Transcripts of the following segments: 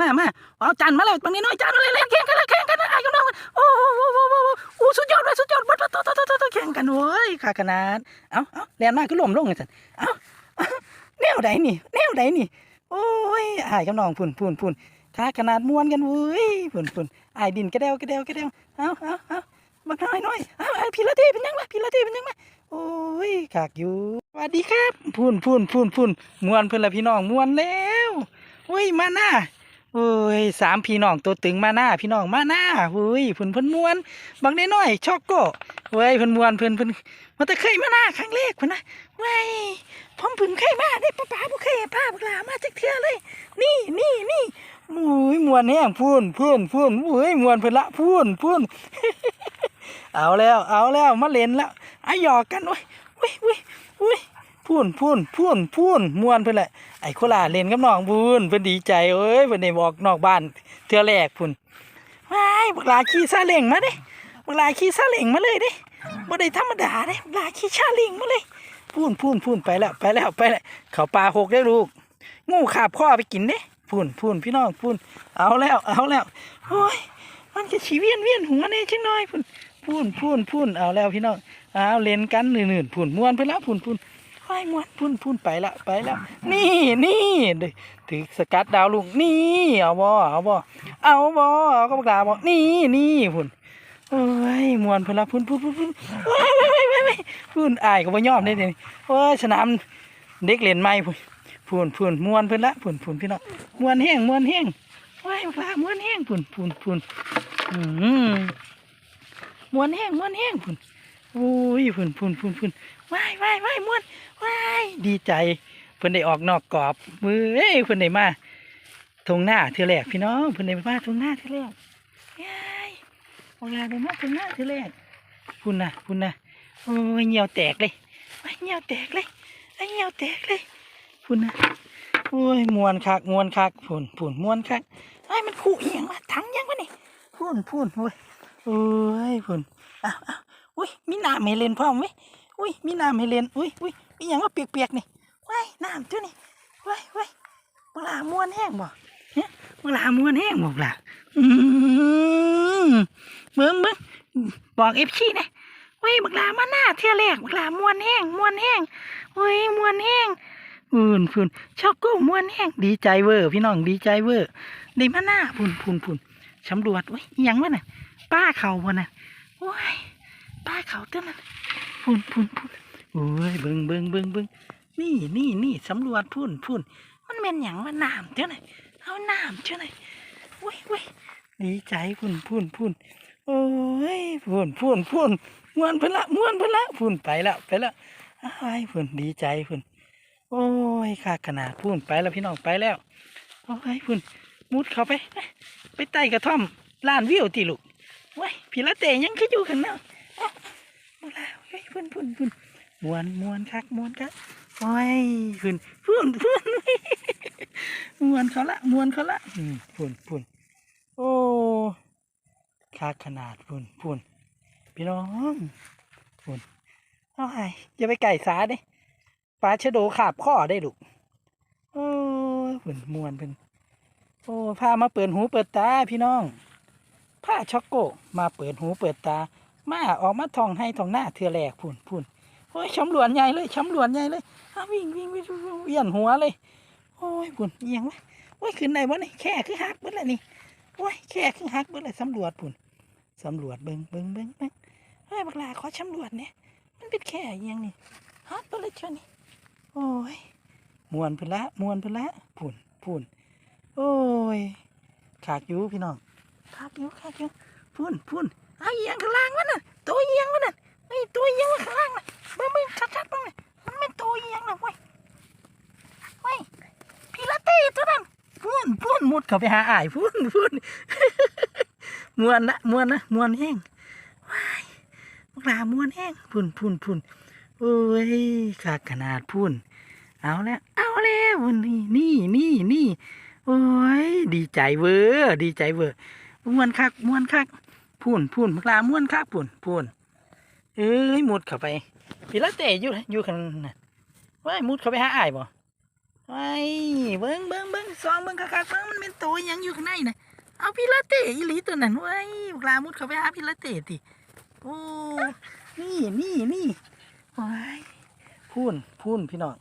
มามาเอาจานมาเลยบางนี้น้อยจานมาเลยเล่นแข่งกันแล้วแข่งกันนะไอ้กำลังโอ้โหโอ้โหโอ้โหโอ้สุดยอดเลยสุดยอดบัดบัดต่อต่อต่อต่อแข่งกันเว้ยขาขนาดเอาเอาเรียนมากก็ล้มลงไงสันเอาเอาแนวใดนี่แนวใดนี่ โอ้ยไอ้กำลังพุ่นพุ่นพุ่นขาขนาดม้วนกันเว้ยพุ่นพุ่นไอ้ดินกระเดวกระเดวกระเดวเอาเอาเอาบักน้อยน้อยเอาไอ้พี่ละทีเป็นยังไงพี่ละทีเป็นยังไงโอ้ยขากอยู่สวัสดีครับ พุ่นพุ่นพุ่นพุ่นม้วนเพื่อนละพี่น้องม้วนแล้วโอ้ยมาหน้า โอ้ยสามพี่น้องตัวตึงมาหน้าพี่น้องมาหน้าเฮ้ยเพิ่นเพิ่นมวนบางได้น้อยช็อกโก้เว้ยเพิ่นมวนเพิ่นเพิ่นมันแต่เคยมาหน้าครั้งแรกเพิ่นนะเว้ยผมเพิ่งเคยมาได้ป้าป๋าบ่เคยพาพวกหลามาจักเทื่อเลย นี่นี่นี่โอ้ยมวนแห้งพูนพูนพูนโอ้ยมวนเพิ่นละพูนพูนเอาแล้ว เอาแล้วมาเล่นแล้วไอะหยอกกันโอ้ยโอ้ยโอ้ยโอ้ย พูนพูนพูนพูนมวนเพิ่นแหละไอ้โคลาเล่นกับน้องพูนเพิ่นดีใจเอ้ยเพิ่นได้บอกนอกบ้านเทือแรกพุ่นว้ายบักลาขี่ซาเล้งมาเด้บักลาขี่ซาเล้งมาเลยเด้บ่ได้ธรรมดาเด้บักลาขี่ซาเล้งมาเลยพูนพูนพูนไปแล้วไปแล้วไปแล้วเขาป่าหกได้ลูกงูขาบข้อไปกินเด้พูนพูนพี่น้องพูนเอาแล้วเอาแล้วโอ้ยมันจะชีเวียนเวียนหัวแน่จังน้อยพุ่นพูนพูนพูนเอาแล้วพี่น้องเอาเล่นกันหนื่นๆพูนมวนไปแล้วพูนพูน ไอ้มวนพุ่นพุ่นไปละไปละนี่นี่ด้ถือสกัดดาวลุงนี่เอาบ่เอาบ่เอาบ่เอาก็บอกลาบ่นี่นี่พุ่นเอ้ยมวนพุ่นละพุ่นพุ่นพุ่นพุ่นว้ยว้ยเว้ยว้ยเว้ยพุ่นอายก็บ่ยอมได้เดนี่โอ้ยสนามเด็กเล่นใหม่พุ่นพุ่นพุ่นมวนพุ่นละพุ่นพุ่นพี่น้องมวนแห้งมวนแห้งว้ายบอกลามวนแห้งพุ่นพุ่นพุ่นอืมมวนแห้งมวนแห้งพุ่นโอ้ยพุ่นพุ่นพุ่นพุ่นว้ายว้ายว้ายมวน ว้ายดีใจเพิ่นได้ออกนอกกรอบมือเอ้ยเพิ่นได้มาทงหน้าเทือแรกพี่น้องเพิ่นได้มาทงหน้าเทือแรกยายโอกาได้มาทงหน้าเทือแรกพุ่นนะพุ่นนะโอ้ยเหี่ยวแตกเลยโอ้เหี่ยวแตกเลยไอ้เหี่ยวแตกเลยพุ่นนะโอ้ยมวนคักมวนคักพุ่นพุ่นมวนคักไอ้มันขู่เอียงวะถังยังวะนี่พุ่นพุ่นโอ้ยโอ้ยพุ่นอ้าวอ้าวอุ้ยมีน้ำให้เล่นพร้อมเว้ยอุ้ยมีน้ำให้เล่นอุ้ยอุ้ยีอย่างว่าเปียกๆนี่ว้ายน้ำเจ้านี่ว้ายว้ายบักหลาม้วนแห้งบ่เนี่ยบักหลาม้วนแห้งบ่บักหลาอืมเบิ่งเบิ่งบอกเอฟชีนะเว้ยบักลามาหน้าเที่ยแรกบักลาม้วนแห้งม้วนแห้งเว้ยม้วนแห้งฝุ่นฝุ่นช็อกโก้ม้วนแห้งดีใจเวอร์พี่น้องดีใจเวอร์ได้มาหน้าฝุ่นฝุ่นฝุ่นสำรวจเว้ยยังวะน่ะป้าเขาบ่น่ะโอ้ยป้าเขาเต้านั้นพุ่นพุ่นพุ่น โอ้ยเบิงเบิงเบิงเบิงนี่นี่นี่สำรวจพุ่นพุ่นมันเป็นหยังว่าน้ำเจ้าไหนเอาน้ำเจ้าไหนเว้ยเว้ยดีใจพุ่นพุ่นพุ่นโอ้ยพุ่นพุ่นพุ่นม้วนไปละม้วนไปละพุ่นไปละไปละอ้พุ่นดีใจพุ่นโอ้ยขาดขนาดพุ่นไปแล้วพี่น้องไปแล้วโอ้ยพุ่นมุดเข้าไป ไปใต้กระท่อมล้านวิวตีลูกเว้ยพี่ละเตยังคืออยู่ข้างนอกมาแล้วเฮ้ยพุ่นพุ่นพุ่น มวนมวนคักมวนคักโอ้ยพุ่นพุ่นพุ่นมวนเขาละมวนเขาละอืมพุ่นพุ่นโอ้คักขนาดพุ่นพุ่นพี่น้องพุ่นโอ้ยอย่าไปไก่สาด้ปลาชะโดขาบข้อได้ลูกโอ้พุ่นมวนเป็นโอ้พามาเปิดหูเปิดตาพี่น้องผ้าช็อกโกมาเปิดหูเปิดตา มาออกมาท่องให้ท่องหน้าเทือแรกพุ่นพุ่น โอ้ยช้ำหลวนใหญ่เลยช้ำหลวนใหญ่เลยวิ่งวิ่งวิ่งเวียนหัวเลย โอ้ยพุ่นเอียงวะโอ้ยขึ้นไหนวะนี่แค่คือหักเบิดเลยนี่โอ้ยแค่คือหักเบิดเลยสำรวจพุ่นสำรวจเบิ้งเบิ้งเบิ้งเบิ้งเฮ้ยบักลาขอสำรวจเนี่ยมันเป็นแค่เอียงนี่ฮักเบิดเลยเชัวนี่โอ้ยมวนเพิ่นละมวนเพิ่นละพุ่นพุ่นโอ้ยขากยูพี่น้องขากยูขากยู่พุ่นพุ่นไอ้เอียงข้างล่างวะน่ะตัวเอียงวะน่ะไอ้ตัวเอียงวะข้างล่างน่ะเบิ่งเบิ่งชัดๆเบิ่งน่ะมันเป็นตัวเอียงน่ะเว้ยเว้ยพี่ละเต้ตัวนั้นพูนพูนมุด เขาไปหาอ้ายพูนพูนมวนนะมวนนะมวนแห้งว้ายพวกลามวนแห้งพูนพูนพูนโอ้ยขาดขนาดพูนเอาแล้วเอาแล้วนี่นี่นี่นี่โอ้ยดีใจเวอร์ดีใจเวอร์มวนคักมวนคักพูนพูนพวกลามวนคักพูนพูนเอ้ยมุดเข้าไปพี่ละเตะอยู่อยู่ข้างนั้นว่ายมุดเข้าไปหาอ้ายบ่ ไอ้เบิ้งเบิ้งเบิ้งซองเบิ้งคักๆเบิ้งมันเป็นตัวยังอยู่ข้างในนะเอาพิลาเต้อีหลีตัวนั้นเว้ยบักลามุดเขาไปหาพิลาเต้ติโอ้นี่นี่นี่โอ้ยพูนพูนพี่น้อง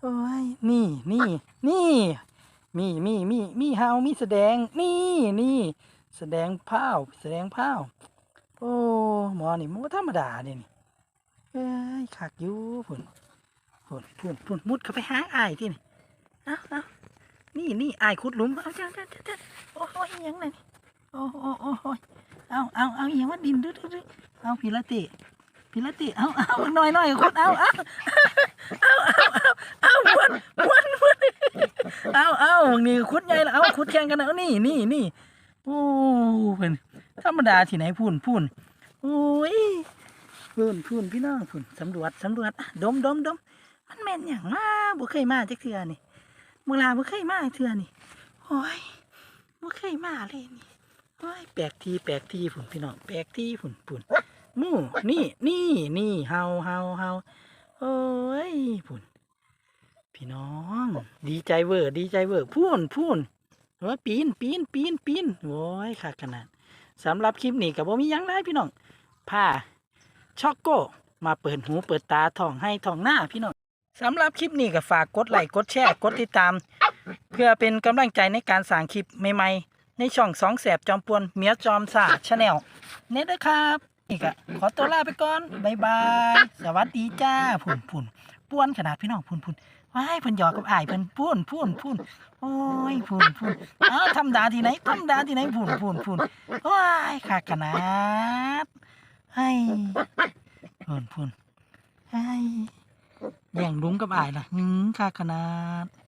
โอ้ยนี่นี่นี่มีมีมีมีเฮามีแสดงนี่นี่แสดงผ้าแสดงผ้าโอ้หมอนี่มันบ่ธรรมดาเนี่เอ้ยคักอยู่พุ่น พุ่นพุ่นพุ่นมุดเข้าไปหาอ้ายที่นี่เอาเอานี่นี่อ้ายขุดหลุมเอาจ้าจ้าจ้าจ้าโอ้โหอิหยังไงนี่โอ้โอ้โอ้โอ้ยเอาเอาเอาอิหยังว่าดินดื้อดื้อดื้อเอาพิละติพิละติเอาเอาหน่อยหน่อยขุดเอาเอาเอาเอาเอาเอาม้วนวนวนเอาเอานี่ขุดใหญ่ละเอาขุดแข่งกันนะเอานี่นี่นี่โอ้เป็นธรรมดาที่ไหนพุ่นพุ่นโอ้ยพุ่นพุ่นพี่น้องพุ่นสำรวจสำรวจดมดมดม มันแม่นอย่างมาบ่เคยมาจักเทื่อนี่เมื่อลาบ่เคยมาเทื่อนี่โอ้ยบ่เคยมาเลยนี่โอ้ยแปลกทีแปลกทีพุ่นพี่น้องแปลกทีพุ่นพุ่นมู่นี่นี่นี่เฮาเฮาเฮาโอ้ยพุ่นพี่น้อง ดีใจเวอร์ดีใจเวอร์พูนพูนว่าปีนปีนปีนปีนโอ้ยคักขนาดสำหรับคลิปนี้ก็บ่มียังหลายพี่น้องผ้าช็อกโกมาเปิดหูเปิดตาท่องให้ท่องหน้าพี่น้อง สำหรับคลิปนี้ก็ฝากกดไลค์กดแชร์กดติดตาม เพื่อเป็นกำลังใจในการสร้างคลิปใหม่ๆ ในช่องสองแสบจอมปวนเมียจอมสาชาแนลเน็ตนะครับนี่ก็ขอตัวลาไปก่อนบายบายสวัสดีจ้าพุ่นพุ่นป้วนขนาดพี่น้องพุ่นพุ่นว้ายเพิ่นหยอกกับอ้ายเพิ่นพุ่นพุ่นพุ่นโอ้ยพุ่นพุ่นอ้าวทำดาที่ไหนทำดาที่ไหนพุ่นพุ่นพุ่นว้ายขาดขนาดให้พุ่นพุ่นไอ้ แบ่งลุงกับอายนะหืมค่าขนาด